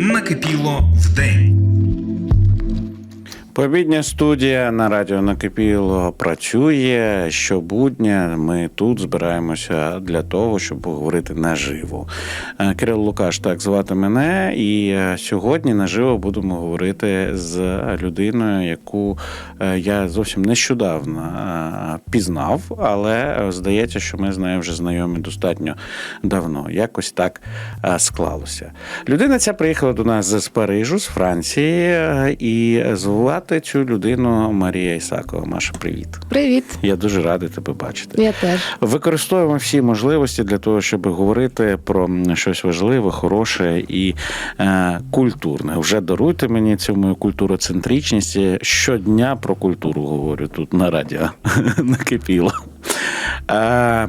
Накипіло в день. Пообідня студія на радіо Накипіло працює щобудня. Ми тут збираємося для того, щоб поговорити наживо. Е, Кирил Лукаш, так звати мене, і е, сьогодні наживо будемо говорити з людиною, яку е, я зовсім нещодавно пізнав, але здається, що ми з нею вже знайомі достатньо давно. Якось так склалося. Людина ця приїхала до нас з Парижу, з Франції, і звати цю людину Марія Ісакова. Маша, привіт. Привіт, Я дуже радий тебе бачити. я теж. Використовуємо всі можливості для того, щоб говорити про щось важливе, хороше і е, культурне. Вже даруйте мені цю мою культуроцентричність. Я Щодня про культуру говорю тут на радіо накипіло. Е,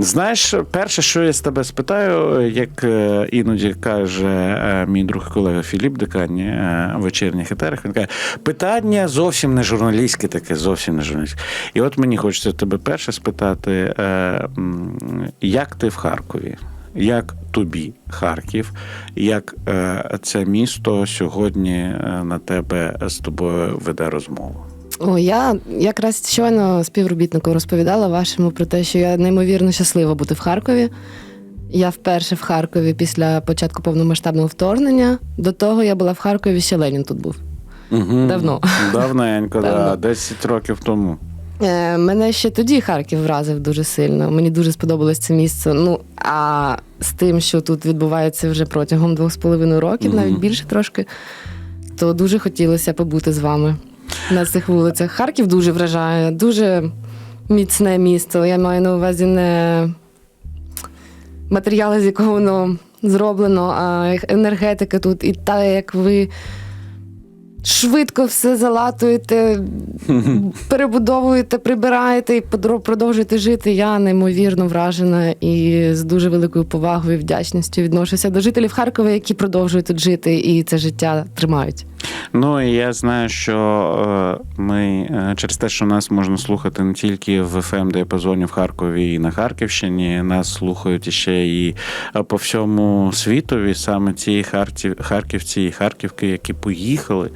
Знаєш, перше, що я з тебе спитаю, як е, іноді каже е, мій друг колега Філіп Декані е, в вечірніх етерах, він каже, питання зовсім не журналістське таке, зовсім не журналістське. І от мені хочеться тебе перше спитати, як ти в Харкові? Як тобі Харків, як це місто сьогодні на тебе з тобою веде розмову? О, я якраз щойно співробітнику розповідала вашому про те, що я неймовірно щаслива бути в Харкові. Я вперше в Харкові після початку повномасштабного вторгнення. До того я була в Харкові, ще Ленін тут був. Угу. Давно. Давненько, да, Давно. 10 років тому. Е, мене ще тоді Харків вразив дуже сильно. Мені дуже сподобалось це місце. Ну а з тим, що тут відбувається вже протягом двох з половиною років, Мгм. навіть більше трошки, то дуже хотілося побути з вами на цих вулицях. Харків дуже вражає, дуже міцне місто. Я маю на увазі не матеріали, з якого воно зроблено, а енергетика тут і та, як ви. Швидко все залатуєте, перебудовуєте, прибираєте і продовжуєте жити. Я неймовірно вражена і з дуже великою повагою і вдячністю відношуся до жителів Харкова, які продовжують тут жити і це життя тримають. Ну і я знаю, що е, ми е, через те, що нас можна слухати не тільки в fm діапазоні в Харкові і на Харківщині, нас слухають іще і е, по всьому світові, саме ці харків, харківці і харківки, які поїхали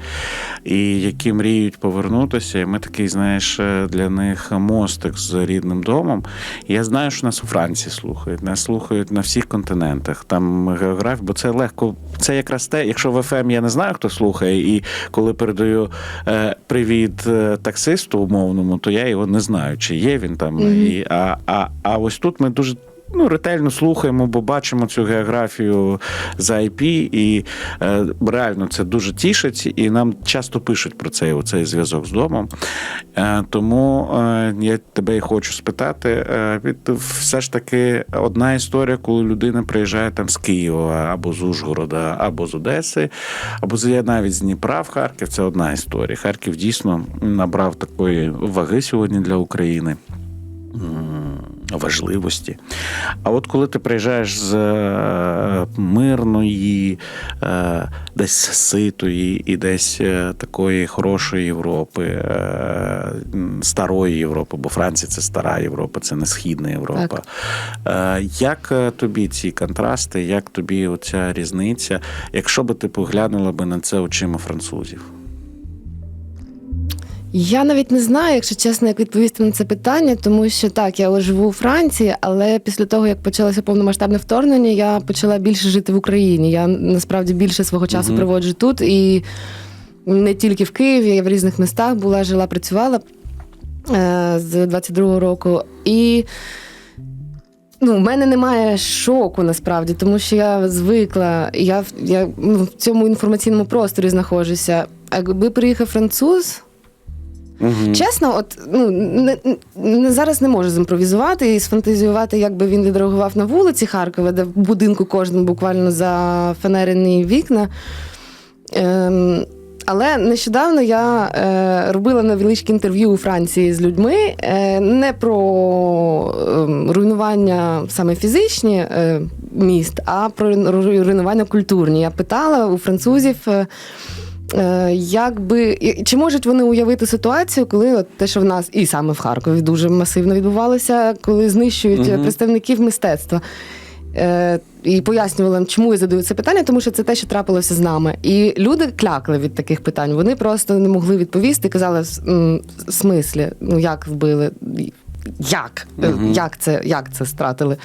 і які мріють повернутися. І ми такий, знаєш, для них мостик з рідним домом. Я знаю, що нас у Франції слухають, нас слухають на всіх континентах. Там географія, бо це легко. Це якраз те, якщо в ФМ я не знаю, хто слухає, і коли передаю е, привіт е, таксисту умовному, то я його не знаю, чи є він там. Мгм. І, а, а, а ось тут ми дуже. Ну, ретельно слухаємо, бо бачимо цю географію за IP, і е, реально це дуже тішить, і нам часто пишуть про цей оцей зв'язок з домом. Е, тому е, я тебе і хочу спитати: е, від- все ж таки одна історія, коли людина приїжджає там з Києва або з Ужгорода, або з Одеси, або з навіть з Дніпра в Харків. Це одна історія. Харків дійсно набрав такої ваги сьогодні для України. Важливості. А от коли ти приїжджаєш з е, мирної, е, десь ситої і десь е, такої хорошої Європи, старої Європи, бо Франція це стара Європа, це не східна Європа. Е, Як тобі ці контрасти, як тобі оця різниця, якщо би ти поглянула би на це очима французів? Я навіть не знаю, якщо чесно, як відповісти на це питання, тому що так, я живу у Франції, але після того, як почалося повномасштабне вторгнення, я почала більше жити в Україні. Я насправді більше свого часу Мгм. проводжу тут і не тільки в Києві, я в різних містах була, жила, працювала е, з 22-го року. І Ну, в мене немає шоку насправді, тому що я звикла, я, я ну, в цьому інформаційному просторі знаходжуся. Якби приїхав француз, Угу. Чесно, от ну не, не зараз не можу зімпровізувати і сфантазіювати, як би він відреагував на вулиці Харкова, де в будинку кожному буквально зафанерені вікна. Ем, але нещодавно я е, робила невеличке інтерв'ю у Франції з людьми е, не про ем, руйнування саме фізичні е, міст, а про руйнування культурні. Я питала у французів. Е, Е, Як би чи можуть вони уявити ситуацію, коли от те, що в нас і саме в Харкові дуже масивно відбувалося, коли знищують Мгм. представників мистецтва? Е, і пояснювала, чому я задаю це питання, тому що це те, що трапилося з нами. І люди клякли від таких питань. Вони просто не могли відповісти, казали, в смислі, ну як вбили? Як? Е, Мгм. Як це, як це стратили?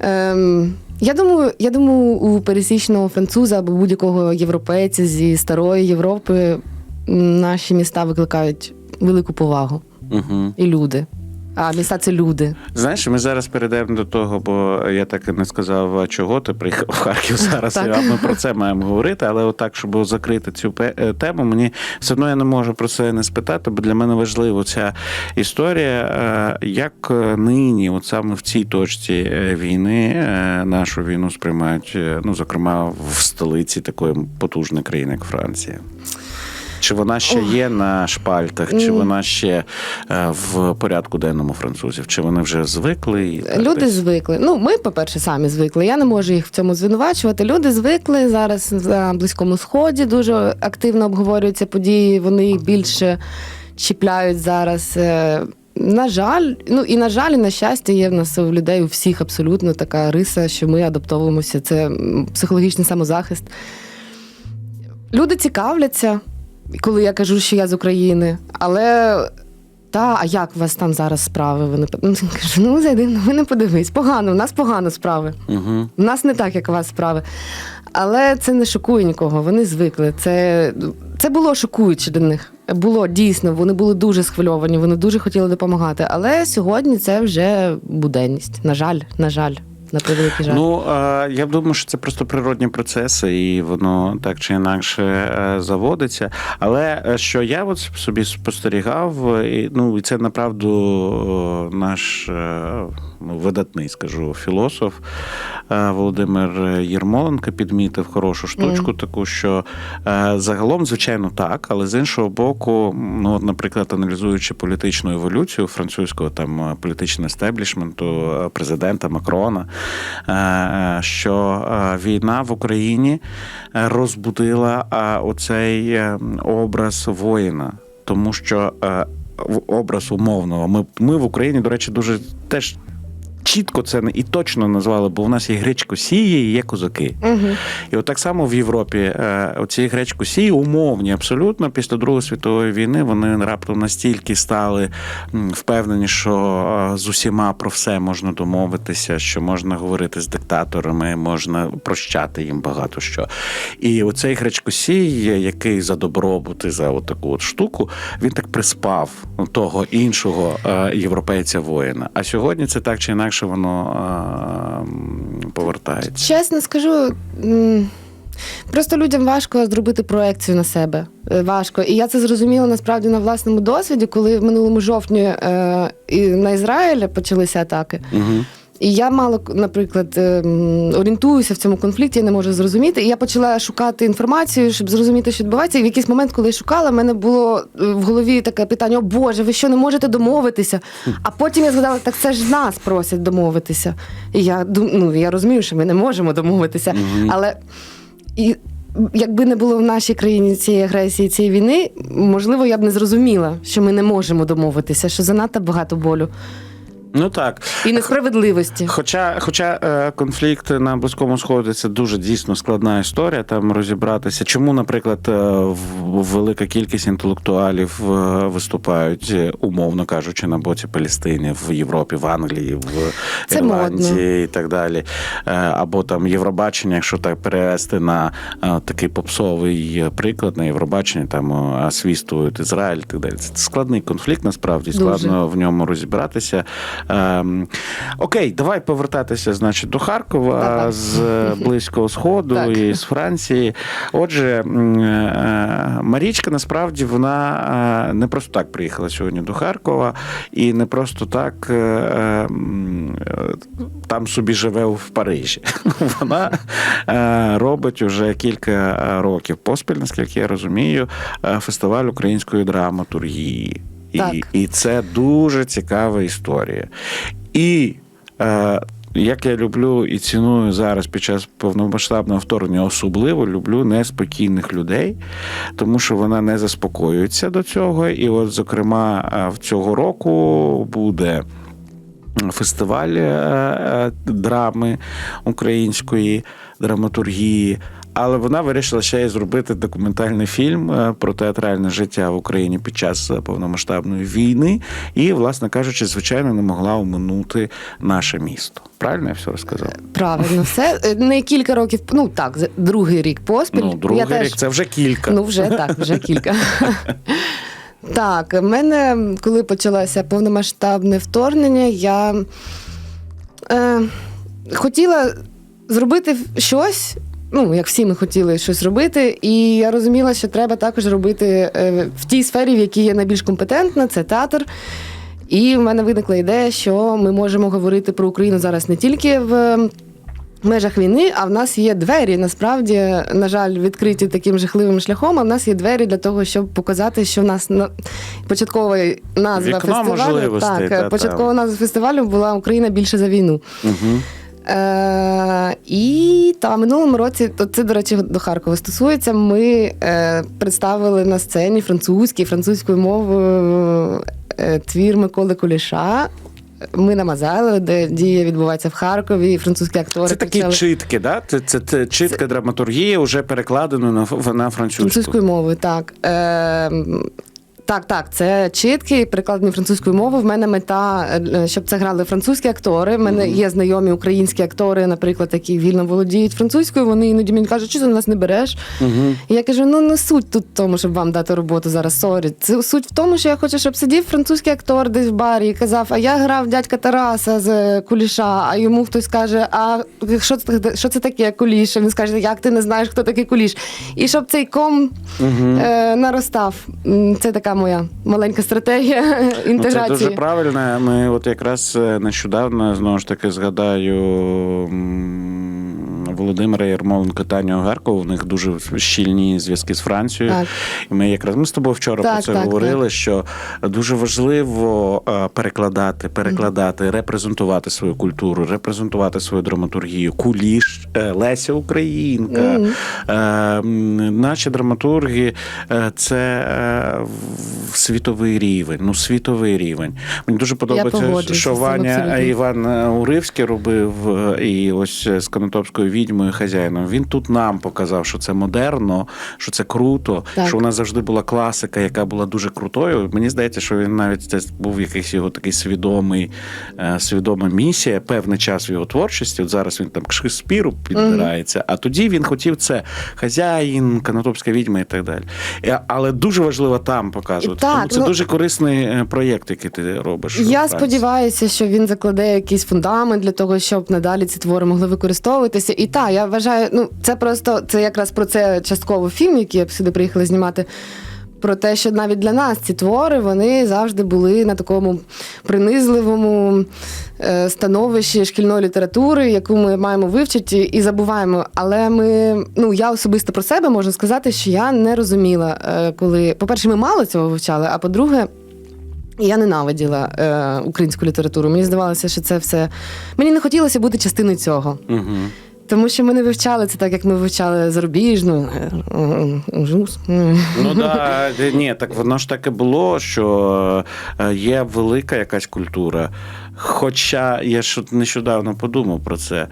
Ем, я думаю, я думаю, у пересічного француза або будь-якого європейця зі старої Європи наші міста викликають велику повагу. Угу. І люди. А міста це люди. Знаєш, ми зараз перейдемо до того, бо я так і не сказав, чого ти приїхав в Харків зараз. А Ми про це маємо говорити. Але отак, щоб закрити цю е, тему, мені все одно я не можу про це не спитати, бо для мене важлива ця історія. е, Як е, нині, от саме в цій точці війни, нашу війну сприймають, ну зокрема в столиці такої потужної країни, як Франція. Чи вона ще є на шпальтах, чи вона ще е, в порядку денному французів? Чи вони вже звикли? і так Люди десь? звикли. Ну, ми, по-перше, самі звикли. Я не можу їх в цьому звинувачувати. Люди звикли зараз на Близькому Сході дуже активно обговорюються події. Вони їх більше чіпляють зараз. Е, На жаль, ну і на жаль, і на щастя, є в нас у людей у всіх абсолютно така риса, що ми адаптовуємося. Це психологічний самозахист. Люди цікавляться, коли я кажу, що я з України, але та, а як у вас там зараз справи? Вони пи- ну, кажу, ну зайди, ну ви не подивись. Погано, в нас погано справи. Угу. У нас не так, як у вас справи. Але це не шокує нікого. Вони звикли. Це, це було шокуюче для них. Було дійсно, вони були дуже схвильовані, вони дуже хотіли допомагати. Але сьогодні це вже буденність. На жаль, на жаль, на превеликий жаль. Ну я думаю, що це просто природні процеси, і воно так чи інакше е, заводиться. Але е, що я от собі спостерігав, е, і, ну і це направду наш ну, видатний, скажу, філософ Володимир Єрмоленко підмітив хорошу штучку, таку що загалом, звичайно, так, але з іншого боку, ну, от, наприклад, аналізуючи політичну еволюцію французького там політичного естеблішменту, президента Макрона, що е, війна в Україні е, розбудила е, оцей е, образ воїна, тому що е, образ умовного. Ми, ми в Україні, до речі, дуже теж. Чітко це і точно назвали, бо в нас є гречкосії і є козаки. Угу. І от так само в Європі е, оці гречкосії умовні абсолютно після Другої світової війни вони раптом настільки стали впевнені, що е, з усіма про все можна домовитися, що можна говорити з диктаторами, можна прощати їм багато що. І оцей гречкосій, який за добробут і за таку от штуку, він так приспав того іншого е, європейця воїна. А сьогодні це так чи інакше воно е, повертається. Чесно скажу. Просто людям важко зробити проекцію на себе. Е, Важко. І я це зрозуміла насправді на власному досвіді, коли в минулому жовтні е, і на Ізраїль почалися атаки. Угу. І я мало, наприклад, ем, орієнтуюся в цьому конфлікті, я не можу зрозуміти. І я почала шукати інформацію, щоб зрозуміти, що відбувається. І в якийсь момент, коли я шукала, в мене було е, в голові таке питання: о Боже, ви що не можете домовитися? А потім я згадала, так це ж нас просять домовитися. І я ну, я розумію, що ми не можемо домовитися. Але і якби не було в нашій країні цієї агресії, цієї війни, можливо, я б не зрозуміла, що ми не можемо домовитися, що занадто багато болю Ну так. і несправедливості. Хоча, хоча е, конфлікт на близькому сході це дуже дійсно складна історія. Там розібратися, чому, наприклад, е, в- велика кількість інтелектуалів е, виступають, умовно кажучи, на боці Палестини в Європі, в Англії, в Це Ірландії модно. і так далі. Або там Євробачення, якщо так перевести на такий попсовий приклад на Євробачення, там освістують Ізраїль і так далі. Це складний конфлікт, насправді Дуже. складно в ньому розібратися. Ем, окей, давай повертатися, значить, до Харкова Давай. з Близького Сходу Так. і з Франції. Отже, е, Марічка насправді вона е, не просто так приїхала сьогодні до Харкова, і не просто так е, е, е, там собі живе в Парижі. Вона е, робить уже кілька років поспіль, наскільки я розумію, е, фестиваль української драматургії. І, Так. і це дуже цікава історія. І е, як я люблю і ціную зараз під час повномасштабного вторгнення, особливо люблю неспокійних людей, тому що вона не заспокоюється до цього. І, от, зокрема, е, в цього року буде. фестиваль е, е, драми української драматургії. Але вона вирішила ще й зробити документальний фільм е, про театральне життя в Україні під час е, повномасштабної війни. І, власне кажучи, звичайно, не могла оминути наше місто. Правильно я все розказав? Правильно, все Е, не кілька років. Ну так, другий рік поспіль. Ну, другий Я теж- рік це вже кілька. Ну, вже так, вже кілька. Так, в мене, коли почалося повномасштабне вторгнення, я е, хотіла зробити щось. Ну, як всі ми хотіли щось робити, і я розуміла, що треба також робити е, в тій сфері, в якій я найбільш компетентна, це театр. І в мене виникла ідея, що ми можемо говорити про Україну зараз не тільки в межах війни, а в нас є двері. Насправді, на жаль, відкриті таким жахливим шляхом. А в нас є двері для того, щоб показати, що в нас на початкова назва Вікно фестивалю. Так, та, початкова та. назва фестивалю була Україна більше за війну. Угу. Е, і та минулому році, то це, до речі, до Харкова стосується. Ми е, представили на сцені французький, французькою мовою е, твір Миколи Куліша. Ми на Мазайло, де дія відбувається в Харкові, французькі актори Це такі почали читки, да? Це, це, це читка драматургії, вже перекладено на, на французьку. французькою мовою. Так. Е, так, так, це чіткі, перекладені французькою мовою. В мене мета, е, щоб це грали французькі актори. В мене є знайомі українські актори, наприклад, які вільно володіють французькою. Вони іноді мені кажуть, що ти нас не береш. Угу. І я кажу: ну не суть тут в тому, щоб вам дати роботу зараз. Сорі. Це суть в тому, що я хочу, щоб сидів французький актор десь в барі і казав: А я грав дядька Тараса з куліша. А йому хтось каже: А що це що це таке куліш? Він скаже, як ти не знаєш, хто такий куліш? І щоб цей ком е, наростав. Це така моя маленька стратегія Ну, це дуже правильно. Ми от якраз е, нещодавно знову ж таки згадаю Володимира Ярмоленка Таню Огаркову. В них дуже щільні зв'язки з Францією. Так. І ми якраз ми з тобою вчора Так, про це так, говорили, що дуже важливо е, перекладати, перекладати, репрезентувати свою культуру, репрезентувати свою драматургію. Куліш, е, Леся Українка. Е, Наші драматурги це світовий рівень. Ну, світовий рівень. Мені дуже подобається, що Ваня. Іван Уривський робив і ось з Конотопською відьмою хазяїном. Він тут нам показав, що це модерно, що це круто, Так. що у нас завжди була класика, яка була дуже крутою. Мені здається, що він навіть це був якийсь його такий свідомий, е, свідома місія, певний час в його творчості. От зараз він там к Шекспіру підбирається, а тоді він хотів це хазяїн, Конотопська відьма і так далі. Е, Але дуже важливо там показувати. Так, Тому це ну- дуже корисний е, проєкт, який ти робиш. Я сподіваюся, що він закладе якийсь фундамент для того, щоб надалі ці твори могли використовуватися. І так, я вважаю, ну це просто це якраз про це частково фільм, який я сюди приїхала знімати. Про те, що навіть для нас ці твори вони завжди були на такому принизливому е, становищі шкільної літератури, яку ми маємо вивчити і забуваємо. Але ми, ну я особисто про себе можу сказати, що я не розуміла, е, коли, по-перше, ми мало цього вивчали, а по-друге, я ненавиділа е, українську літературу. Мені здавалося, що це все. Мені не хотілося бути частиною цього. Мгм. Тому що ми не вивчали це так, як ми вивчали зарубіжну. е, е, жус. Ну да, ні, так воно ж так і було, що е, є велика якась культура. Хоча я ж нещодавно подумав про це.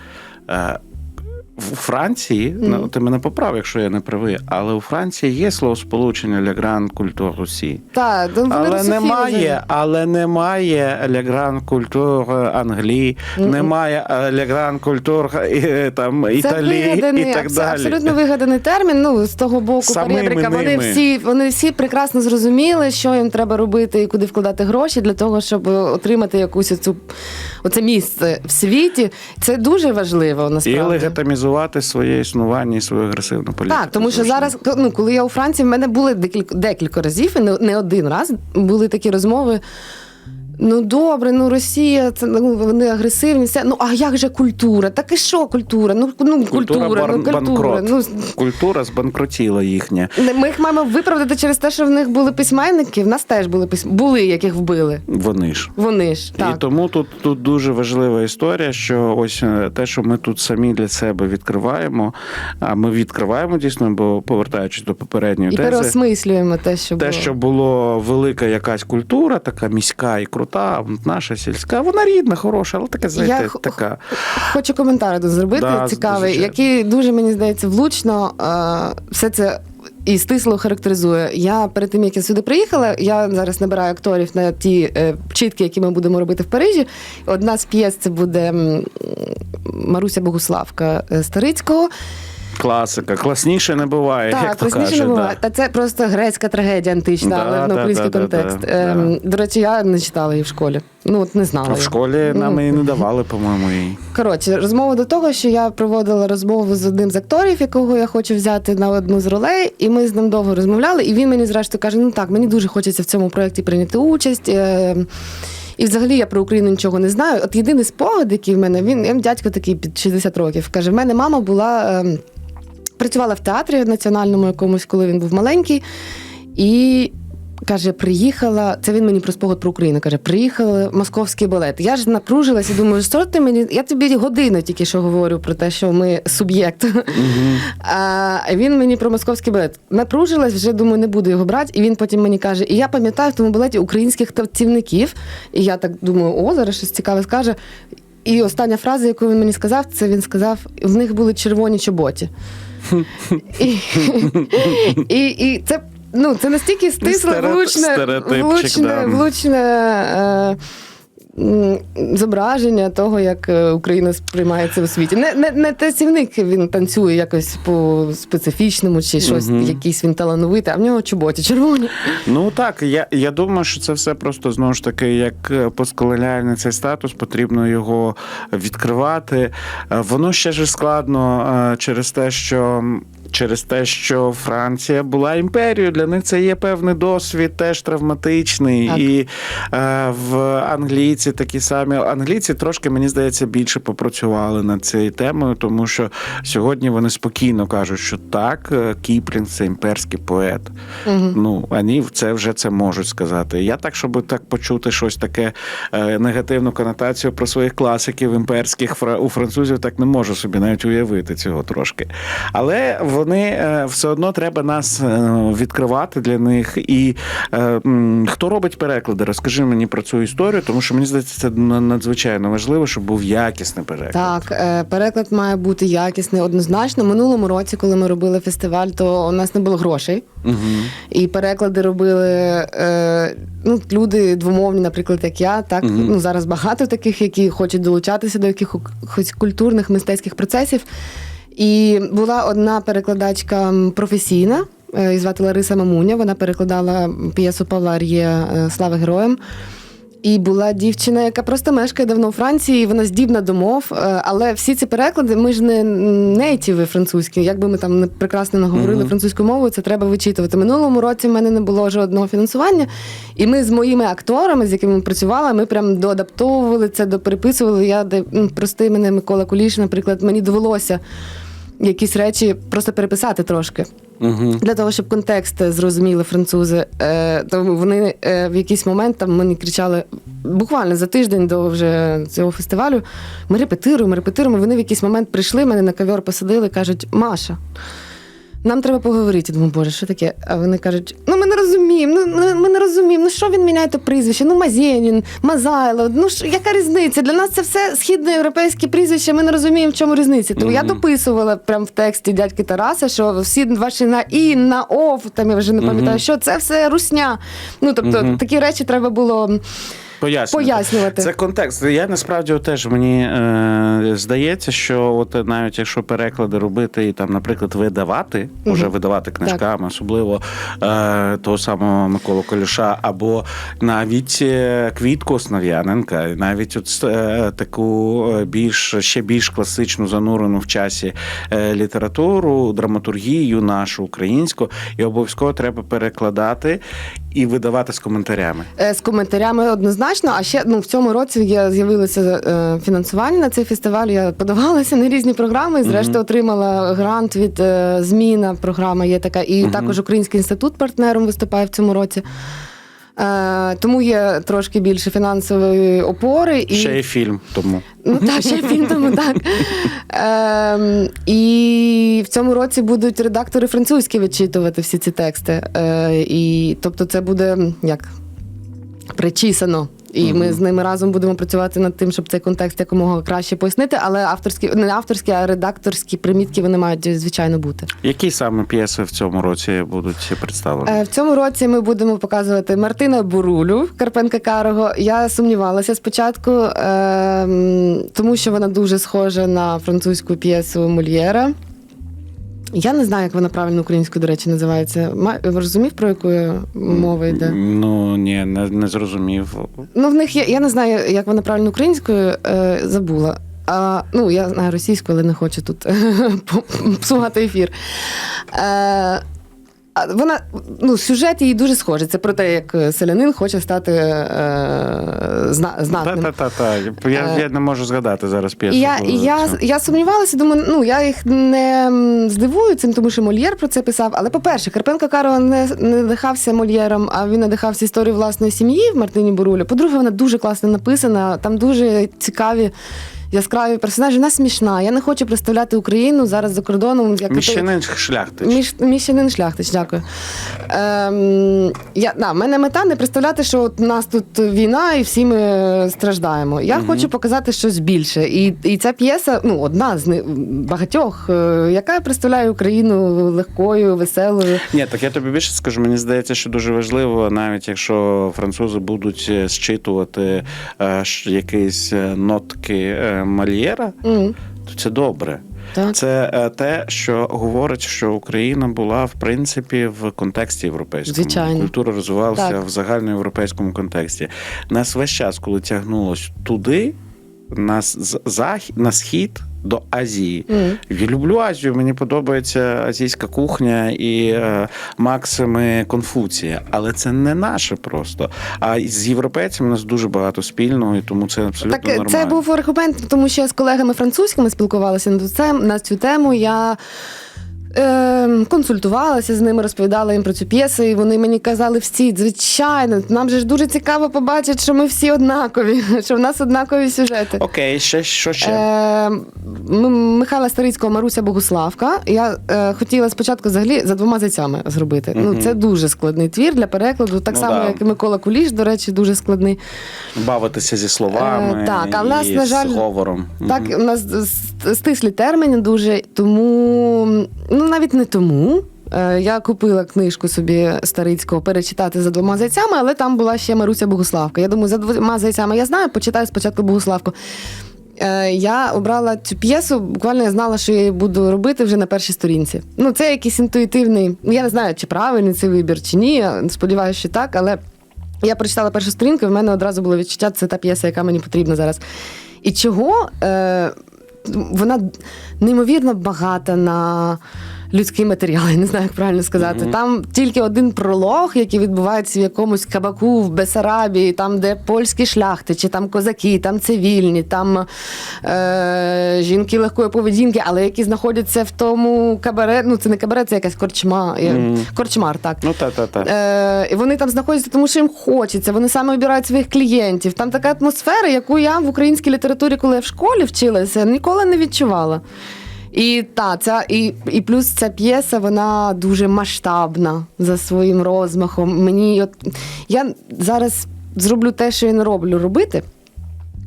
Е, В Франції, ну ти мене поправ, якщо я не правий, але у Франції є словосполучення «Le Grand Culture Русі. Так, Але немає, але немає «Le Grand Culture Англії, немає е, «Le Grand Culture е, там, Це Італії вигаданий, і так далі. абсолютно вигаданий термін. Ну, з того боку, перебрика. Вони всі, вони всі прекрасно зрозуміли, що їм треба робити і куди вкладати гроші для того, щоб отримати якусь цю оце місце в світі. Це дуже важливо І насправді. Легітимізувати своє існування і свою агресивну політику. Так, тому що зараз, ну коли я у Франції, в мене були декілька декілька разів, і не, не один раз були такі розмови. Ну добре, ну Росія, це ну вони агресивні. Все. Ну а як же культура? Так і що культура? Ну, ну культура, бар- ну культура. банкрот. Ну Культура збанкротіла їхня. ми їх маємо виправдати через те, що в них були письменники. В нас теж були письм... були, яких вбили. Вони ж. Вони ж так. І тому тут, тут дуже важлива історія, що ось е, те, що ми тут самі для себе відкриваємо, а ми відкриваємо дійсно, бо повертаючись до попередньої І тези. переосмислюємо те, що Те, було. що було велика якась культура, така міська і крута, крута, наша сільська. Вона рідна, хороша, але така, знаєте, Я така. Хочу коментар зробити Да, цікавий, звичайно. який дуже мені здається влучно е, все це. І стисло характеризує. Я перед тим, як я сюди приїхала, я зараз набираю акторів на ті е, чітки, які ми будемо робити в Парижі. Одна з п'єс це буде Маруся Богуславка е, Старицького. Класика. Класніше не буває. Так, як то класніше каже, не буває. Да. Та це просто грецька трагедія антична, Да, але да, на український да, да, контекст. да, Ем, До речі, я не читала її в школі. Ну, от не знала. А в школі нам Ну, і не давали, по-моєму, її. Коротше, розмова до того, що я проводила розмову з одним з акторів, якого я хочу взяти на одну з ролей, і ми з ним довго розмовляли. І він мені зрештою каже: ну так, мені дуже хочеться в цьому проєкті прийняти участь. е, І взагалі я про Україну нічого не знаю. От єдиний спогад, який в мене, він він дядько такий під 60 років. Каже: в мене мама була. е, Працювала в театрі національному якомусь, коли він був маленький, і каже: приїхала. Це він мені про спогад про Україну. каже: приїхала московський балет. Я ж напружилася і думаю, що ти мені. Я тобі годину тільки що говорю про те, що ми суб'єкт. А він мені про московський балет. Напружилась, вже думаю, не буду його брати. І він потім мені каже: І я пам'ятаю в тому балеті українських танцівників. І я так думаю, о, зараз щось цікаве скаже. І остання фраза, яку він мені сказав, це він сказав: в них були червоні чоботі. І, і, і це. Ну, це настільки стисло, влучне, влучне, влучне е, зображення того, як е, Україна сприймається у світі. Не, не, не танцівник він танцює якось по специфічному чи щось, Мгм. якийсь він талановитий, а в нього чоботі червоні. Ну так, я, я думаю, що це все просто знову ж таки, як е, постколоніальний цей статус, потрібно його відкривати. Е, Воно ще ж складно через те, що. Через те, що Франція була імперією, для них це є певний досвід, теж травматичний. Так. І е, в англійці такі самі англійці трошки, мені здається, більше попрацювали над цією темою, тому що сьогодні вони спокійно кажуть, що так, е, Кіплінг це імперський поет. Угу. Ну, вони це вже це можуть сказати. Я так, щоб так почути щось таке е, негативну конотацію про своїх класиків імперських у французів, так не можу собі навіть уявити цього трошки. Але вони е, все одно треба нас е, відкривати для них. І е, хто робить переклади? Розкажи мені про цю історію, тому що мені здається, це надзвичайно важливо, щоб був якісний переклад. Так, переклад має бути якісний однозначно. Минулому році, коли ми робили фестиваль, то у нас не було грошей. Угу. І переклади робили ну, люди двомовні, наприклад, як я. Так Мгм. ну зараз багато таких, які хочуть долучатися до якихось культурних мистецьких процесів. І була одна перекладачка професійна, е, її звати Лариса Мамуня. Вона перекладала п'єсу Павла Ар'є е, Слава героям. І була дівчина, яка просто мешкає давно у Франції, і вона здібна до мов. е, Але всі ці переклади, ми ж не нейтіви французькі. Як би ми там прекрасно не говорили Мгм. французькою мовою, це треба вичитувати. Минулому році в мене не було жодного фінансування. І ми з моїми акторами, з якими ми працювали, ми прям доадаптовували це, допереписували. Я де м, простий мене Микола Куліш, наприклад, мені довелося якісь речі просто переписати трошки. Угу. Для того, щоб контекст зрозуміли французи, е, то вони е, в якийсь момент там мені кричали буквально за тиждень до вже цього фестивалю. Ми репетируємо, репетируємо. Вони в якийсь момент прийшли, мене на ковер посадили, кажуть, Маша. Нам треба поговорити. Я Думаю, боже, що таке? А вони кажуть: ну ми не розуміємо, ну ми не розуміємо. Ну що він міняє то прізвище? Ну Мазєнін, Мазайло. Ну ж яка різниця? Для нас це все східноєвропейські прізвища. Ми не розуміємо, в чому різниця. Тому я дописувала прям в тексті дядьки Тараса, що всі ваші на і на ов, там я вже не пам'ятаю, Мгм. що це все русня. Ну тобто Мгм. такі речі треба було Пояснювати. пояснювати. Це контекст. Я насправді теж мені е, здається, що от навіть якщо переклади робити і там, наприклад, видавати, уже видавати книжками, особливо е, того самого Миколу Колюша, або навіть е, Квітку Основ'яненка, навіть от е, таку е, більш ще більш класичну занурену в часі е, літературу, драматургію нашу українську, і обов'язково треба перекладати і видавати з коментарями. Е, З коментарями однозначно. А ще ну в цьому році з'явилося е, фінансування на цей фестиваль. Я подавалася на різні програми. і, Зрештою, отримала грант від е, зміна. Програма є така, і також Український інститут партнером виступає в цьому році. Е, тому є трошки більше фінансової опори і Ще є фільм тому. Ну так, ще фільм тому так. Ем, і в цьому році будуть редактори французькі вичитувати всі ці тексти. Е, і, тобто це буде як причісано І ми з ними разом будемо працювати над тим, щоб цей контекст якомога краще пояснити. Але авторські не авторські, а редакторські примітки вони мають звичайно бути. Які саме п'єси в цьому році будуть представлені? Е, В цьому році ми будемо показувати Мартина Бурулю Карпенка Карого. Я сумнівалася спочатку, е, тому що вона дуже схожа на французьку п'єсу Мольєра. Я не знаю, як вона правильно українською, до речі, називається. Ма- Розумів, про яку мова йде? Ну ні, не, не зрозумів. Ну, в них є. Я не знаю, як вона правильно українською е, забула. А, ну, я знаю російську, але не хочу тут псувати ефір. Е, вона, ну, сюжет її дуже схожий. Це про те, як селянин хоче стати е, зна, знатним. Та-та-та. Я, Е, я не можу згадати зараз п'єсу. І я, і я, я сумнівалася, думаю, ну я їх не здивую цим, тому що Мольєр про це писав. Але по-перше, Карпенко Каро не, не надихався Мольєром, а він надихався історією власної сім'ї в Мартині Бурулі. По-друге, вона дуже класно написана. Там дуже цікаві. Яскраві персонажі, вона смішна. Я не хочу представляти Україну зараз за кордоном. Як Міщанин шляхтич. Міш, міщанин шляхтич, дякую. Ем, я, да, в мене мета не представляти, що от у нас тут війна і всі ми страждаємо. Я Мгм. хочу показати щось більше. І, і ця п'єса, ну, одна з багатьох, е, яка представляє Україну легкою, веселою. Ні, так я тобі більше скажу. Мені здається, що дуже важливо, навіть якщо французи будуть е, зчитувати е, якісь е, нотки е, mm. То це добре. так. Це е, те, що говорить, що Україна була в принципі в контексті європейському. Звичайно. Культура розвивалася Так. в загальноєвропейському контексті. Нас весь час, коли тягнулось туди, на, зах... на схід до Азії. Mm. Я люблю Азію, мені подобається азійська кухня і е, максими Конфуція, але це не наше просто. А з європейцями у нас дуже багато спільного, і тому це абсолютно Так, е, нормально. це був аргумент, тому що я з колегами французькими спілкувалася на цю тему. Я е, консультувалася з ними, розповідала їм про цю п'єсу, і вони мені казали всі, звичайно, нам же ж дуже цікаво побачити, що ми всі однакові, що в нас однакові сюжети. Окей, ще що ще? Е, Михайла Старицького, Маруся Богуславка. Я е, хотіла спочатку взагалі за двома зайцями зробити. Ну, це дуже складний твір для перекладу, так Ну, само, да. як і Микола Куліш, до речі, дуже складний. Бавитися зі словами Е, так, а в нас, і на жаль, з говором. Так, Мгм. у нас стислі терміни дуже, тому ну навіть не тому. Е, Я купила книжку собі Старицького перечитати за двома зайцями, але там була ще Маруся Богуславка. Я думаю, за двома зайцями я знаю, почитаю спочатку Богуславку. Е, Я обрала цю п'єсу, буквально я знала, що я її буду робити вже на першій сторінці. Ну, це якийсь інтуїтивний. ну, Я не знаю, чи правильний цей вибір, чи ні. Я сподіваюся, що так, але я прочитала першу сторінку, і в мене одразу було відчуття, це та п'єса, яка мені потрібна зараз. І чого? Е, вона неймовірно багата на людський матеріал, я не знаю, як правильно сказати. Мгм. Там тільки один пролог, який відбувається в якомусь кабаку в Бесарабії, там, де польські шляхтичі, там козаки, там цивільні, там е, жінки легкої поведінки, але які знаходяться в тому кабаре. Ну, це не кабаре, це якась корчма. Мгм. Корчмар, так. Ну та та та. Е, і вони там знаходяться, тому що їм хочеться. Вони саме обирають своїх клієнтів. Там така атмосфера, яку я в українській літературі, коли я в школі вчилася, ніколи не відчувала. І та, ця, і, і плюс ця п'єса, вона дуже масштабна за своїм розмахом. Мені от я зараз зроблю те, що я не роблю робити.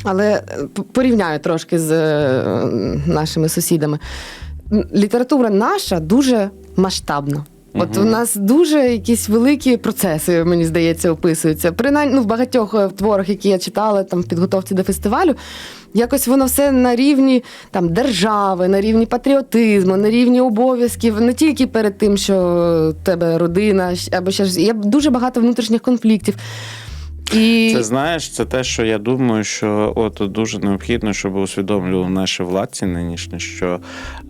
Але е, порівняю трошки з е, нашими сусідами. Література наша дуже масштабна. От у нас дуже якісь великі процеси, мені здається, описуються. Принаймні, ну, в багатьох е, творах, які я читала там в підготовці до фестивалю, якось воно все на рівні там держави, на рівні патріотизму, на рівні обов'язків, не тільки перед тим, що в тебе родина або ще ж є дуже багато внутрішніх конфліктів. І Це знаєш, це те, що я думаю, що от дуже необхідно, щоб усвідомлювали наші владці нинішні, що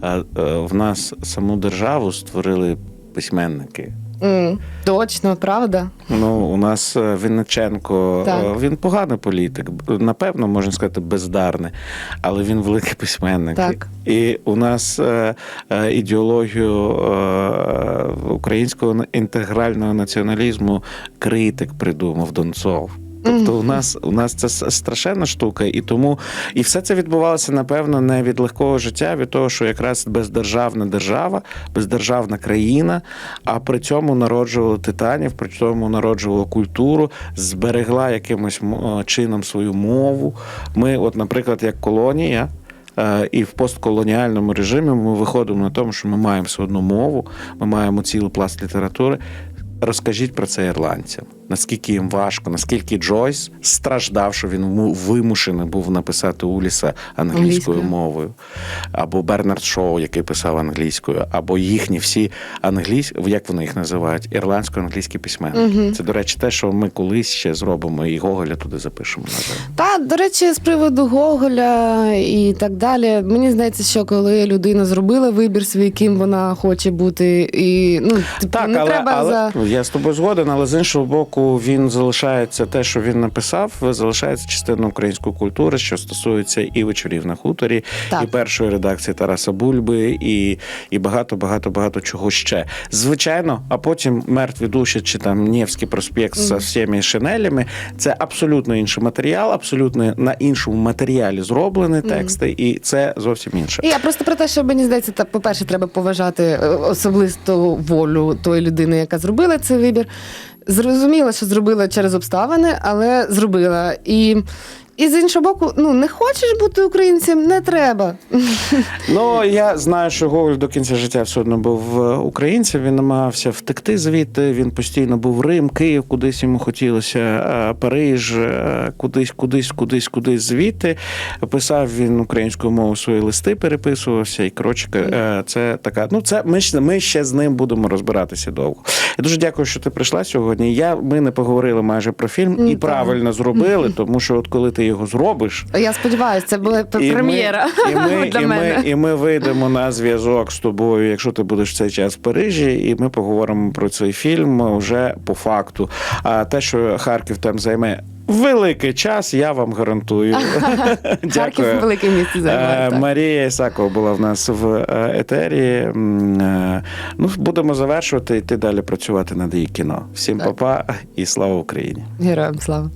е, е, в нас саму державу створили письменники. Mm, точно, правда. Ну, у нас е, Вінниченко, Так. е, він поганий політик, напевно, можна сказати, бездарний, але він великий письменник. Так. І у нас е, ідеологію українського інтегрального націоналізму критик придумав Донцов. Тобто у нас у нас це страшенна штука, і тому і все це відбувалося напевно не від легкого життя, від того, що якраз бездержавна держава, бездержавна країна, а при цьому народжувала титанів, при цьому народжувала культуру, зберегла якимось чином свою мову. Ми, от, наприклад, як колонія. Е, І в постколоніальному режимі ми виходимо на тому, що ми маємо все одну мову, ми маємо цілий пласт літератури. Розкажіть про це ірландцям. Наскільки їм важко, наскільки Джойс страждав, що він вимушений був написати Уліса англійською мовою, або Бернард Шоу, який писав англійською, або їхні всі англійські, як вони їх називають, ірландсько-англійські письменники. Це, до речі, те, що ми колись ще зробимо, і Гоголя туди запишемо. Та, до речі, з приводу Гоголя і так далі. Мені здається, що коли людина зробила вибір свій, ким вона хоче бути, і ну типу, Так, не але, треба але за я з тобою згоден, але з іншого боку, він залишається те, що він написав, залишається частиною української культури, що стосується і вечорів на хуторі, Так. і першої редакції Тараса Бульби, і, і багато, багато, багато чого ще. Звичайно, а потім мертві душі чи там Нєвський проспект з всіми шинелями. Це абсолютно інший матеріал, абсолютно на іншому матеріалі зроблені тексти, і це зовсім інше. Я просто про те, що мені здається, та по-перше, треба поважати е, особисту волю тої людини, яка зробила цей вибір. Зрозуміла, що зробила через обставини, але зробила. І, і з іншого боку, ну не хочеш бути українцем, не треба. Ну я знаю, що Гоголь до кінця життя все одно був е, українцем. Він намагався втекти звідти. Він постійно був Рим, Київ, кудись йому хотілося, е, Париж, е, кудись, кудись, кудись, кудись звідти. Писав він українською мовою свої листи, переписувався. І коротше, це така. Ну, це ми ми ще з ним будемо розбиратися довго. Я дуже дякую, що ти прийшла сьогодні. Я ми не поговорили майже про фільм, і правильно зробили, тому що от коли ти його зробиш. Я сподіваюся, це п- І ми- прем'єра і ми, для і, мене. ми, і ми вийдемо на зв'язок з тобою, якщо ти будеш в цей час в Парижі, і ми поговоримо про цей фільм вже по факту. А те, що Харків там займе великий час, я вам гарантую. Харків Дякую. велике місце займає. Марія Ісакова була в нас в е, етері. Е, Ну, будемо завершувати і йти далі працювати над її кіно. Всім па-па і слава Україні! Героям слава.